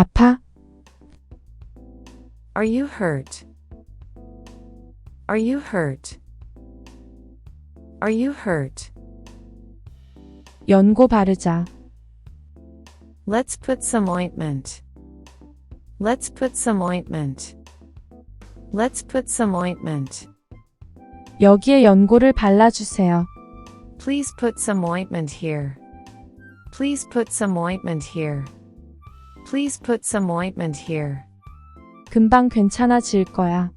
아파? Are you hurt? Are you hurt? Are you hurt? 연고 바르자. Let's put some ointment. Let's put some ointment. Let's put some ointment. 여기에 연고를 발라주세요. Please put some ointment here. Please put some ointment here. Please put some ointment here. 금방 괜찮아질 거야.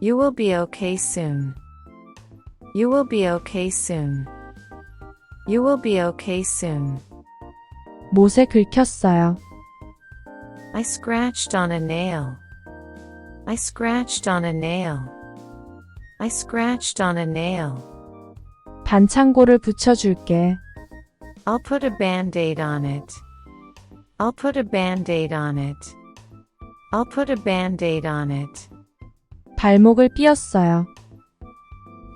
You will be okay soon. You will be okay soon. You will be okay soon. 못에 긁혔어요. I scratched on a nail. I scratched on a nail. I scratched on a nail. 반창고를 붙여줄게. I'll put a band aid on it. I'll put a band aid on it. I'll put a band aid on it. 발목을 삐었어요.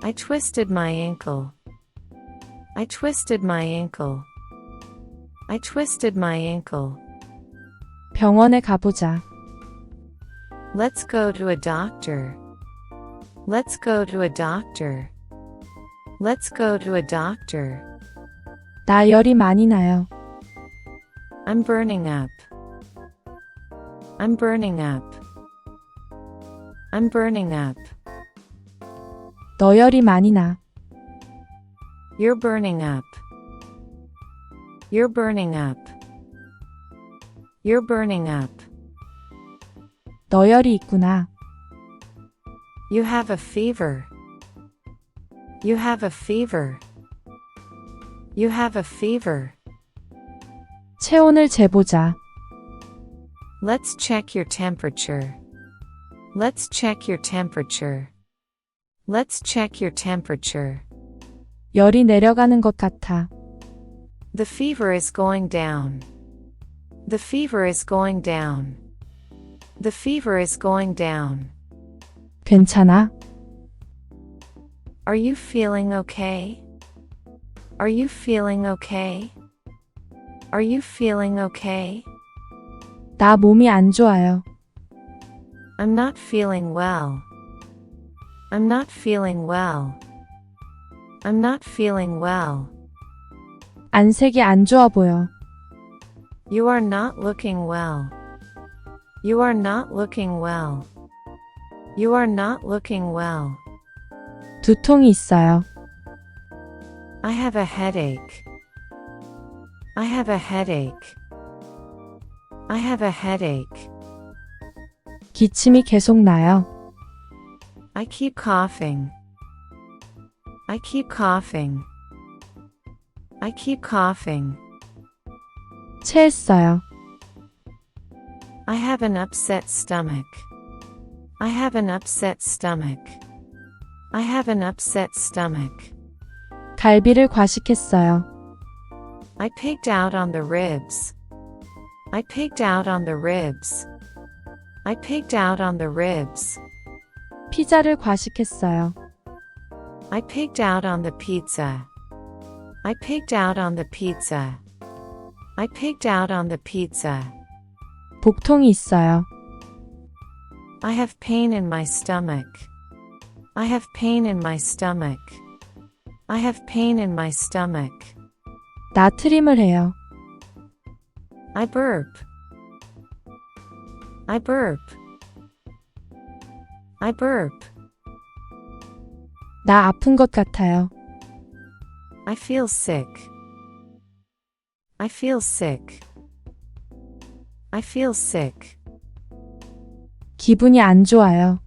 I twisted my ankle. I twisted my ankle. I twisted my ankle. 병원에 가보자. Let's go to a doctor. Let's go to a doctor. Let's go to a doctor. 나 열이 많이 나요. I'm burning up. I'm burning up. I'm burning up. 너 열이 많이 나. You're burning up. You're burning up. You're burning up. 너 열이 있구나. You have a fever. You have a fever. You have a fever. 체온을 재보자. Let's check your temperature. Let's check your temperature. Let's check your temperature. 열이 내려가는 것 같아. The fever is going down. The fever is going down. The fever is going down. 괜찮아? Are you feeling okay? Are you feeling okay? Are you feeling okay? 나 몸이 안 좋아요. I'm not feeling well. I'm not feeling well. I'm not feeling well. 안색이 안 좋아 보여. You are not looking well. You are not looking well. You are not looking well. 두통이 있어요. I have a headache. I have a headache. I have a headache. 기침이 계속 나요. I keep coughing. I keep coughing. I keep coughing. 체했어요. I have an upset stomach. I have an upset stomach. I have an upset stomach. 갈비를 과식했어요. I pigged out on the ribs. I pigged out on the ribs. I pigged out on the ribs. 피자를 과식했어요. I pigged out on the pizza. I pigged out on the pizza. I pigged out on the pizza. 복통이 있어요. I have pain in my stomach. I have pain in my stomach. I have pain in my stomach. 나트림을 해요. I burp. I burp. I burp. 나 아픈 것 같아요. I feel sick. I feel sick. I feel sick. 기분이 안 좋아요.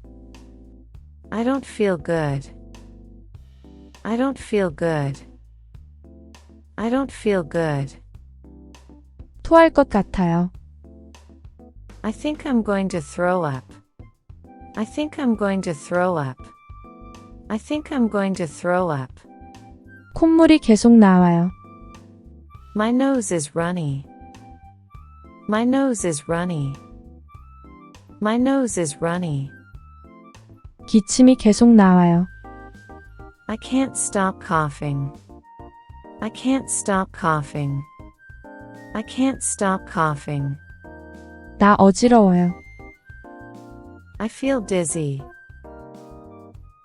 I don't feel good. I don't feel good. I don't feel good. 토할 것 같아요. I think I'm going to throw up. I think I'm going to throw up. I think I'm going to throw up. 콧물이 계속 나와요. My nose is runny. My nose is runny. My nose is runny. 기침이 계속 나와요. I can't stop coughing. I can't stop coughing. I can't stop coughing. 나 어지러워요. I feel dizzy.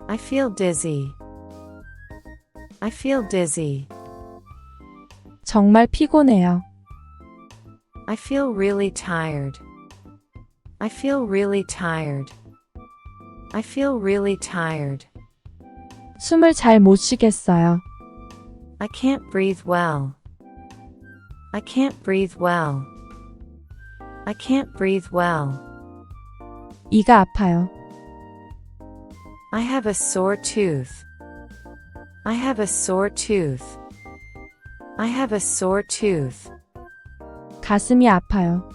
I feel dizzy. I feel dizzy. 정말 피곤해요. I feel really tired. I feel really tired. I feel really tired. 숨을 잘 못 쉬겠어요. I can't breathe well. I can't breathe well. I can't breathe well. 이가 아파요. I have a sore tooth. I have a sore tooth. I have a sore tooth. 가슴이 아파요.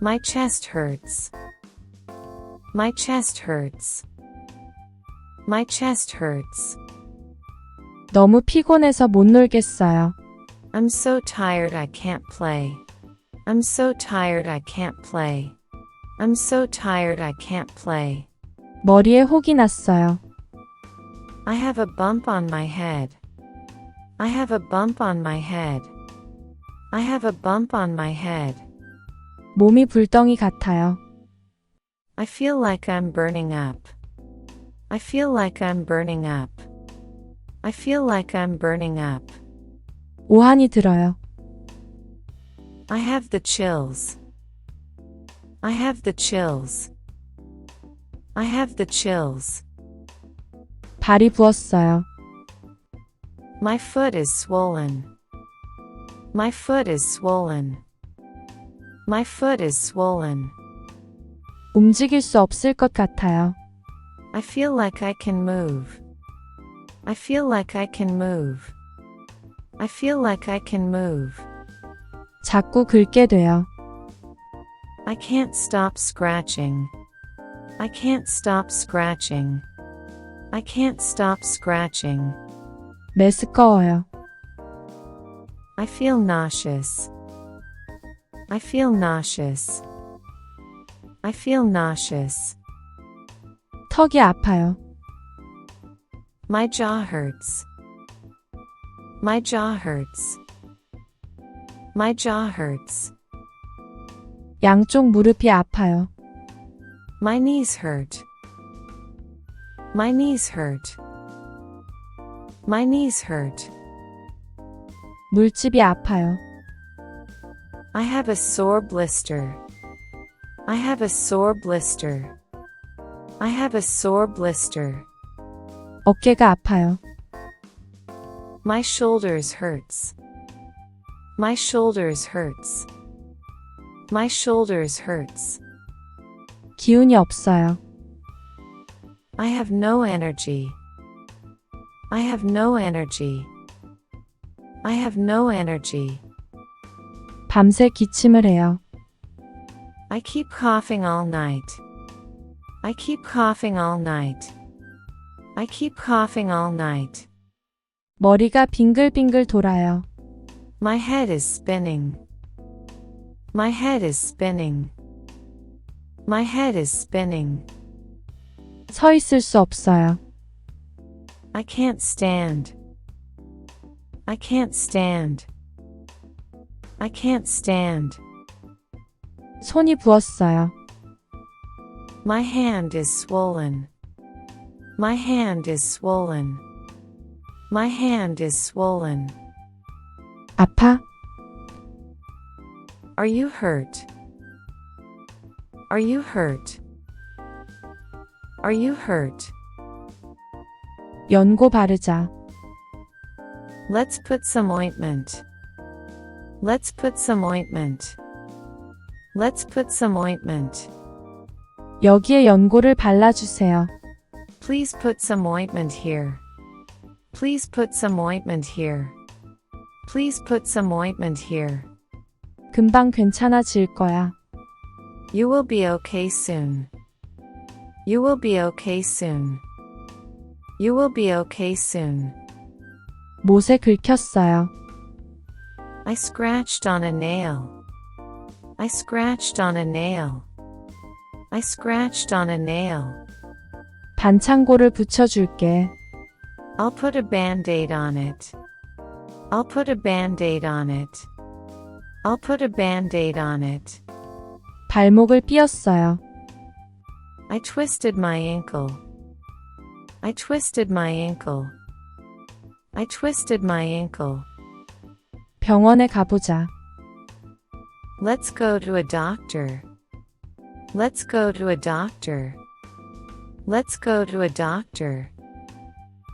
My chest hurts. My chest hurts. My chest hurts. 너무 피곤해서 못 놀겠어요. I'm so tired I can't play. I'm so tired I can't play. I'm so tired I can't play. 머리에 혹이 났어요. I have a bump on my head. I have a bump on my head. I have a bump on my head. 몸이 불덩이 같아요. I feel like I'm burning up. I feel like I'm burning up. I feel like I'm burning up. 오한이 들어요. I have the chills. I have the chills. I have the chills. 발이 부었어요. My foot is swollen. My foot is swollen. My foot is swollen. 움직일 수 없을 것 같아요. I feel like I can move. I feel like I can move. I feel like I can move. 자꾸 긁게 돼요. I can't stop scratching. I can't stop scratching. I can't stop scratching. 메스꺼워요. I feel nauseous. I feel nauseous. I feel nauseous. 턱이 아파요. My jaw hurts. My jaw hurts. My jaw hurts. 양쪽 무릎이 아파요. My knees hurt. My knees hurt. My knees hurt. 물집이 아파요. I have a sore blister. I have a sore blister. I have a sore blister. 어깨가 아파요. My shoulders hurts. My shoulders hurts. My shoulders hurts. 기운이 없어요. I have no energy. I have no energy. I have no energy. 밤새 기침을 해요. I keep coughing all night. I keep coughing all night. I keep coughing all night. 머리가 빙글빙글 돌아요. My head is spinning. My head is spinning. My head is spinning. 서 있을 수 없어요. I can't stand. I can't stand. I can't stand. 손이 부었어요. My hand is swollen. My hand is swollen. My hand is swollen. 아파? Are you hurt? Are you hurt? Are you hurt? 연고 바르자. Let's put some ointment. Let's put some ointment. Let's put some ointment. 여기에 연고를 발라주세요. Please put some ointment here. Please put some ointment here. Please put some ointment here. 금방 괜찮아질 거야. You will be okay soon. You will be okay soon. You will be okay soon. 못에 긁혔어요. I scratched on a nail. I scratched on a nail. I scratched on a nail. 반창고를 붙여줄게. I'll put a band aid on it. I'll put a band aid on it. I'll put a band aid on it. 발목을 삐었어요. I twisted my ankle. I twisted my ankle. I twisted my ankle. 병원에 가보자. Let's go to a doctor. Let's go to a doctor. Let's go to a doctor.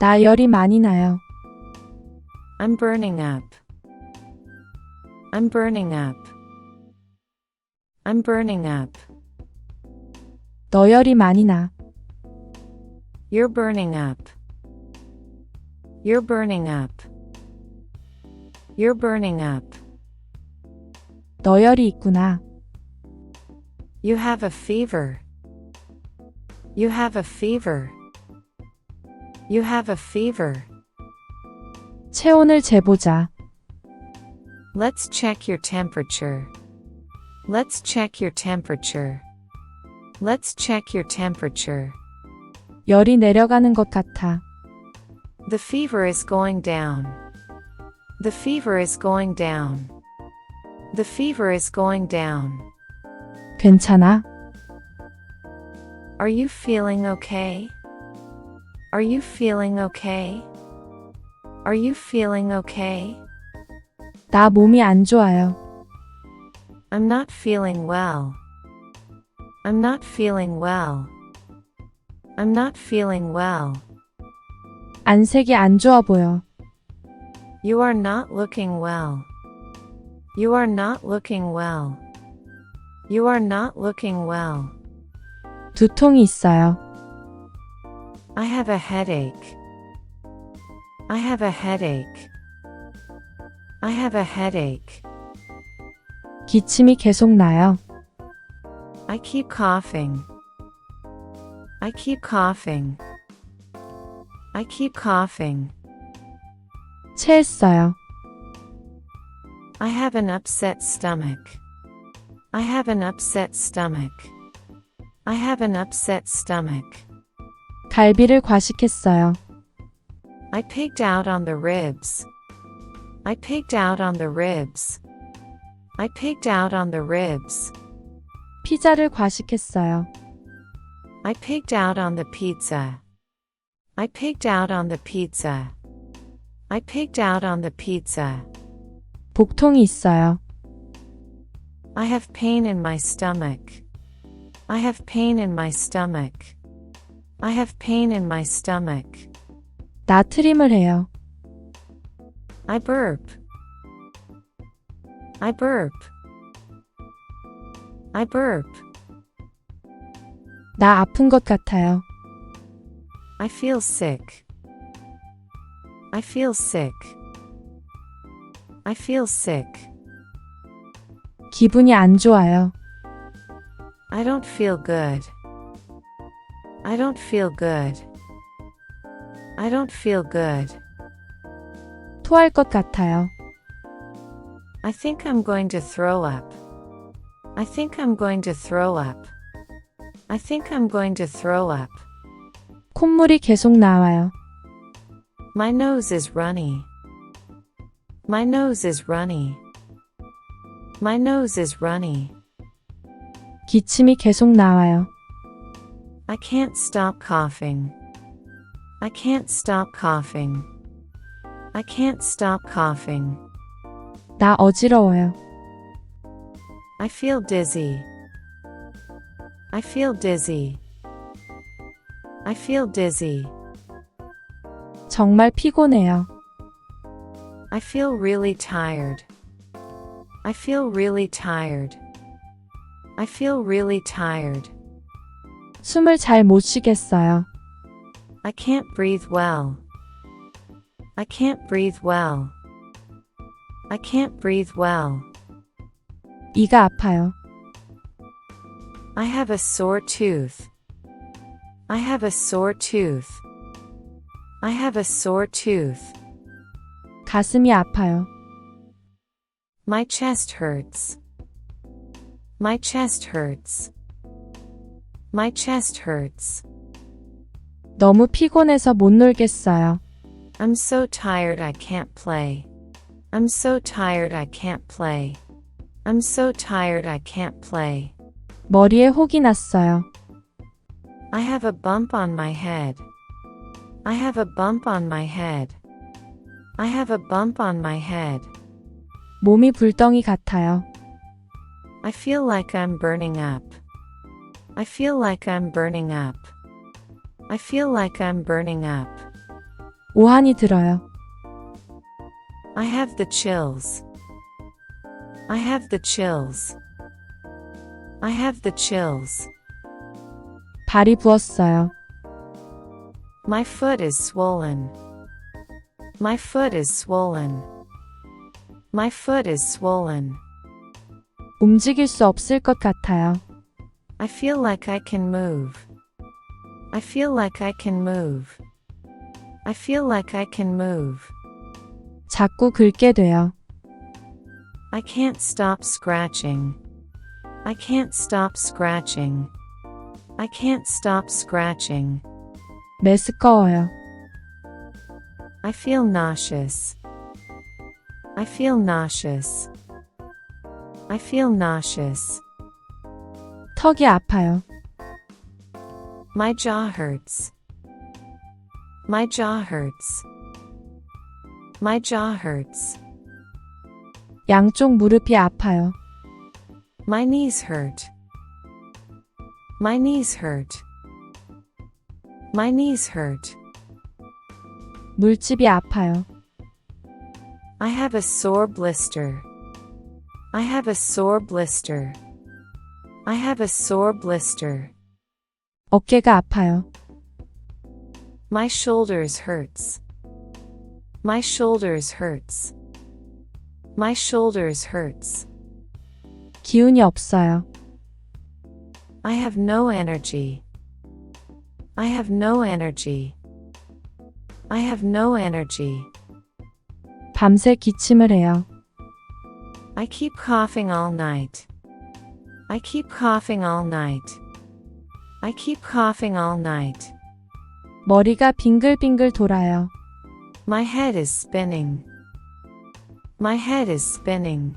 나 열이 많이 나요. I'm burning up. I'm burning up. I'm burning up. 너 열이 많이 나. You're burning up. You're burning up. You're burning up. 너 열이 있구나. You have a fever. You have a fever. You have a fever. 체온을 재보자. Let's check your temperature. Let's check your temperature. Let's check your temperature. 열이 내려가는 것 같아. The fever is going down. The fever is going down. The fever is going down. 괜찮아? Are you feeling okay? Are you feeling okay? Are you feeling okay? 나 몸이 안 좋아요. I'm not feeling well. I'm not feeling well. I'm not feeling well. 안색이 안 좋아 보여. You are not looking well. You are not looking well. You are not looking well. 두통이 있어요. I have a headache. I have a headache. I have a headache. 기침이 계속 나요. I keep coughing. I keep coughing. I keep coughing. 체했어요. I have an upset stomach. I have an upset stomach. I have an upset stomach. 갈비를 과식했어요. I pigged out on the ribs. I pigged out on the ribs. I pigged out on the ribs. 피자를 과식했어요. I pigged out on the pizza. I pigged out on the pizza. I pigged out on the pizza. 복통이 있어요. I have pain in my stomach. I have pain in my stomach. I have pain in my stomach. 나 트림을 해요. I burp. I burp. I burp. 나 아픈 것 같아요. I feel sick. I feel sick. I feel sick. 기분이 안 좋아요. I don't feel good. I don't feel good. I don't feel good. 토할 것 같아요. I think I'm going to throw up. I think I'm going to throw up. I think I'm going to throw up. 콧물이 계속 나와요. My nose is runny. My nose is runny. My nose is runny. 기침이 계속 나와요. I can't stop coughing. I can't stop coughing. I can't stop coughing. 나 어지러워요. I feel dizzy. I feel dizzy. I feel dizzy. 정말 피곤해요. I feel really tired. I feel really tired. I feel really tired. 숨을 잘 못 쉬겠어요. I can't breathe well. I can't breathe well. I can't breathe well. 이가 아파요. I have a sore tooth. I have a sore tooth. I have a sore tooth. 가슴이 아파요. My chest hurts. My chest hurts. My chest hurts. 너무 피곤해서 못 놀겠어요. I'm so tired I can't play. I'm so tired I can't play. I'm so tired I can't play. 머리에 혹이 났어요. I have a bump on my head. I have a bump on my head. I have a bump on my head. 몸이 불덩이 같아요. I feel like I'm burning up. I feel like I'm burning up. I feel like I'm burning up. 오한이 들어요. I have the chills. I have the chills. I have the chills. 발이 부었어요. My foot is swollen. My foot is swollen. My foot is swollen. 움직일 수 없을 것 같아요. I feel like I can move. I feel like I can move. I feel like I can move. 자꾸 긁게 돼요. I can't stop scratching. I can't stop scratching. I can't stop scratching. 메스꺼워요. I feel nauseous. I feel nauseous. I feel nauseous. 턱이 아파요. My jaw hurts. My jaw hurts. My jaw hurts. 양쪽 무릎이 아파요. My knees hurt. My knees hurt. My knees hurt. 물집이 아파요. I have a sore blister. I have a sore blister. I have a sore blister. 어깨가 아파요. My shoulders hurts. My shoulders hurts. My shoulders hurts. 기운이 없어요. I have no energy. I have no energy. I have no energy. 밤새 기침을 해요. I keep coughing all night. I keep coughing all night. I keep coughing all night. 머리가 빙글빙글 돌아요. My head is spinning. My head is spinning.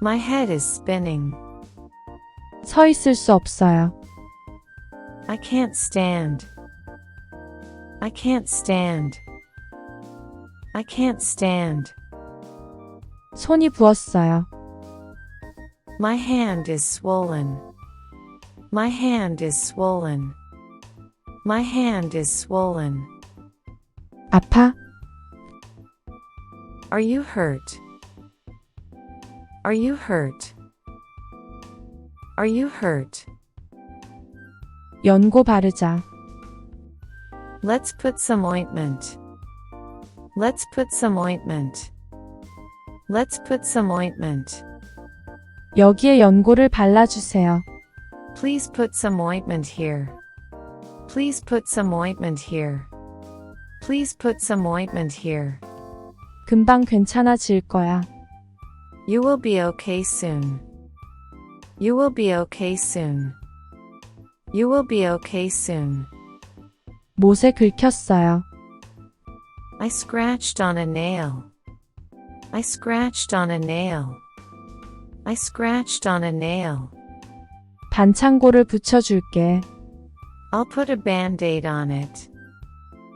My head is spinning. 서 있을 수 없어요. I can't stand. I can't stand. I can't stand. 손이 부었어요. My hand is swollen. My hand is swollen. My hand is swollen. 아파? Are you hurt? Are you hurt? Are you hurt? 연고 바르자. Let's put some ointment. Let's put some ointment. Let's put some ointment. 여기에 연고를 발라주세요. Please put some ointment here. Please put some ointment here. Please put some ointment here. 금방 괜찮아질 거야. You will be okay soon. You will be okay soon. You will be okay soon. 못에 긁혔어요. I scratched on a nail. I scratched on a nail. I scratched on a nail. 반창고를 붙여줄게. I'll put a band aid on it.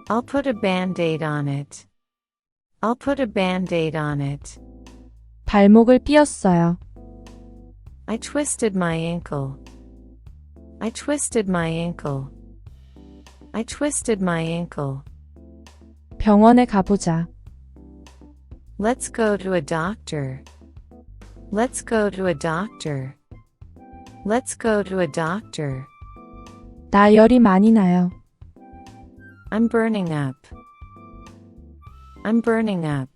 I'll put a band aid on it. I'll put a band aid on it. 발목을 삐었어요. I twisted my ankle. I twisted my ankle. I twisted my ankle. 병원에 가보자. Let's go to a doctor. Let's go to a doctor. Let's go to a doctor. 나 열이 많이 나요. I'm burning up. I'm burning up.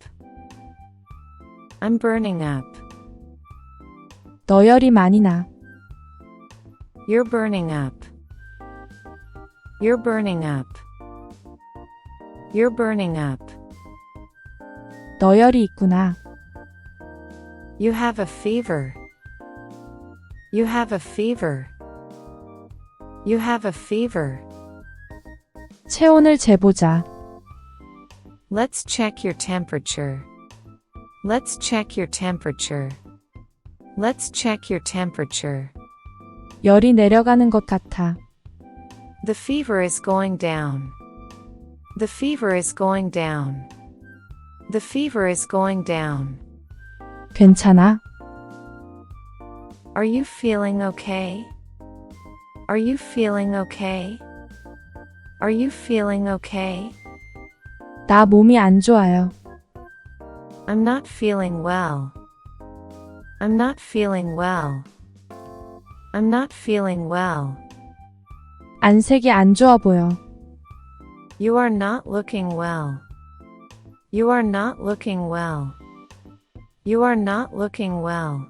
I'm burning up. 너 열이 많이 나. You're burning up. You're burning up. You're burning up. 너 열이 있구나. You have a fever. You have a fever. You have a fever. 체온을 재보자. Let's check your temperature. Let's check your temperature. Let's check your temperature. 열이 내려가는 것 같아. The fever is going down. The fever is going down. The fever is going down. 괜찮아? Are you feeling okay? Are you feeling okay? Are you feeling okay? 나 몸이 안 좋아요. I'm not feeling well. I'm not feeling well. I'm not feeling well. 안색이 안 좋아 보여. You are not looking well. You are not looking well. You are not looking well.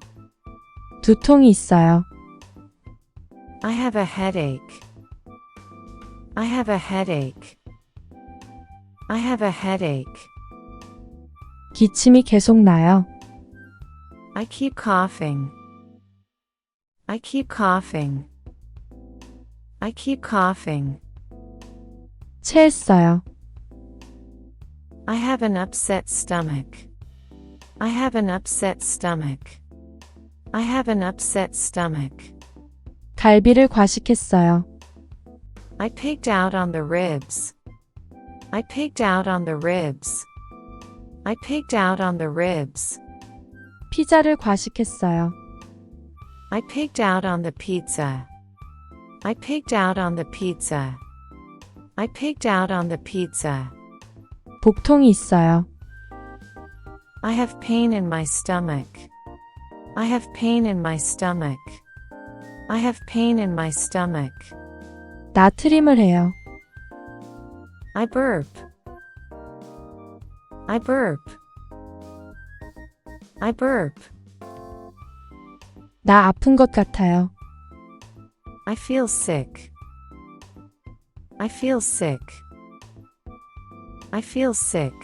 두통이 있어요. I have a headache. I have a headache. I have a headache. 기침이 계속 나요. I keep coughing. I keep coughing. I keep coughing. 체했어요. I have an upset stomach. I have an upset stomach. I have an upset stomach. 갈비를 과식했어요. I picked out on the ribs. I picked out on the ribs. I picked out on the ribs. 피자를 과식했어요. I picked out on the pizza. I picked out on the pizza. I picked out on the pizza. 복통이 있어요. I have pain in my stomach. I have pain in my stomach. I have pain in my stomach. 나 트림을 해요. I burp. I burp. I burp. 나 아픈 것 같아요. I feel sick. I feel sick. I feel sick.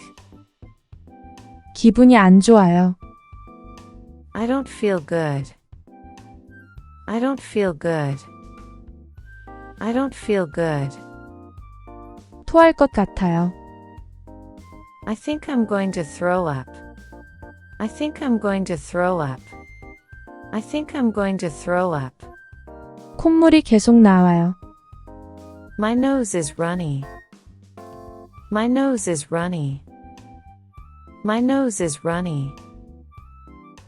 기분이 안 좋아요. I don't feel good. I don't feel good. I don't feel good. 토할 것 같아요. I think I'm going to throw up. I think I'm going to throw up. I think I'm going to throw up. 콧물이 계속 나와요. My nose is runny. My nose is runny. My nose is runny.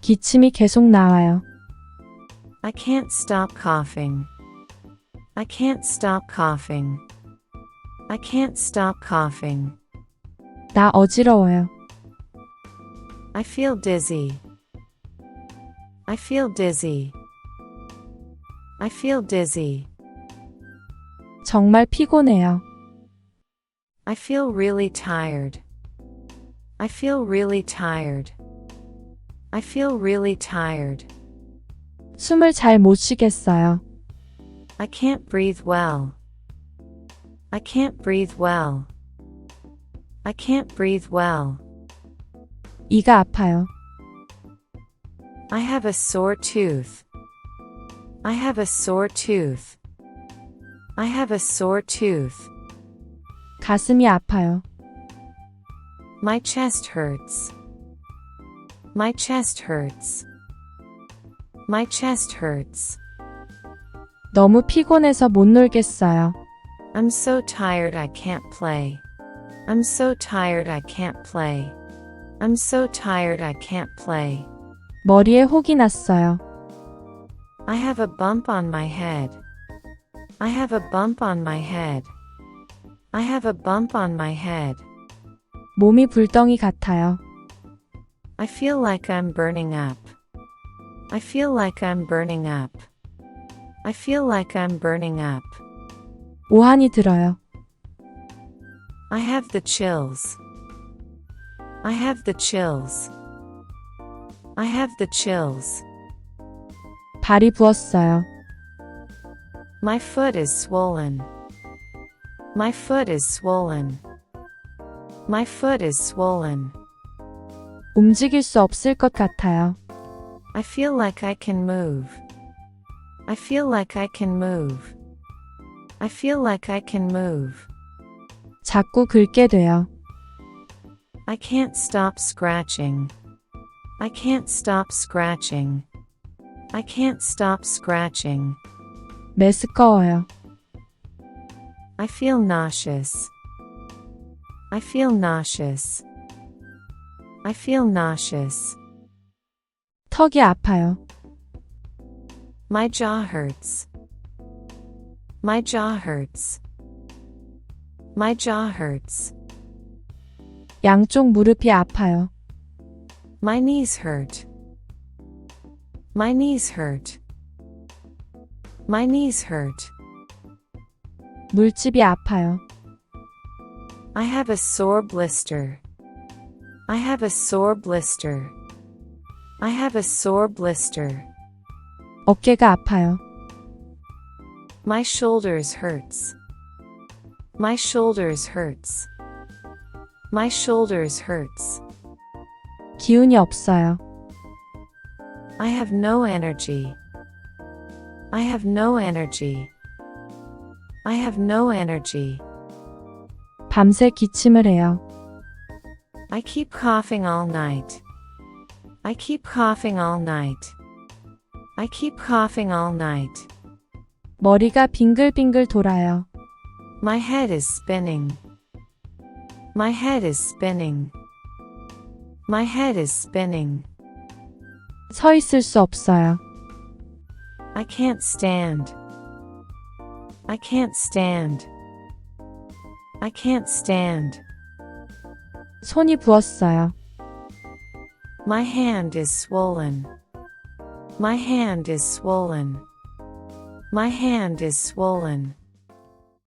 기침이 계속 나와요. I can't stop coughing. I can't stop coughing. I can't stop coughing. 나 어지러워요. I feel dizzy. I feel dizzy. I feel dizzy. 정말 피곤해요. I feel really tired. I feel really tired. I feel really tired. 숨을 잘 못 쉬겠어요. I can't breathe well. I can't breathe well. I can't breathe well. 이가 아파요. I have a sore tooth. I have a sore tooth. I have a sore tooth. 가슴이 아파요. My chest hurts. My chest hurts. My chest hurts. 너무 피곤해서 못 놀겠어요. I'm so tired I can't play. I'm so tired I can't play. I'm so tired I can't play. 머리에 혹이 났어요. I have a bump on my head. I have a bump on my head. I have a bump on my head. 몸이 불덩이 같아요. I feel like I'm burning up. I feel like I'm burning up. I feel like I'm burning up. 오한이 들어요. I have the chills. I have the chills. I have the chills. 발이 부었어요. My foot is swollen. My foot is swollen. My foot is swollen. 움직일 수 없을 것 같아요. I feel like I can move. I feel like I can move. I feel like I can move. 자꾸 긁게 돼요. I can't stop scratching. I can't stop scratching. I can't stop scratching. 메스꺼워요. I feel nauseous. I feel nauseous. I feel nauseous. 턱이 아파요. My jaw hurts. My jaw hurts. My jaw hurts. 양쪽 무릎이 아파요. My knees hurt. My knees hurt. My knees hurt. 물집이 아파요. I have a sore blister. I have a sore blister. I have a sore blister. 어깨가 아파요. My shoulders hurts. My shoulders hurts. My shoulders hurts. 기운이 없어요. I have no energy. I have no energy. I have no energy. 밤새 기침을 해요. I keep coughing all night. I keep coughing all night. I keep coughing all night. 머리가 빙글빙글 돌아요. My head is spinning. My head is spinning. My head is spinning. 서 있을 수 없어요. I can't stand. I can't stand. I can't stand. 손이 부었어요. My hand is swollen. My hand is swollen. My hand is swollen.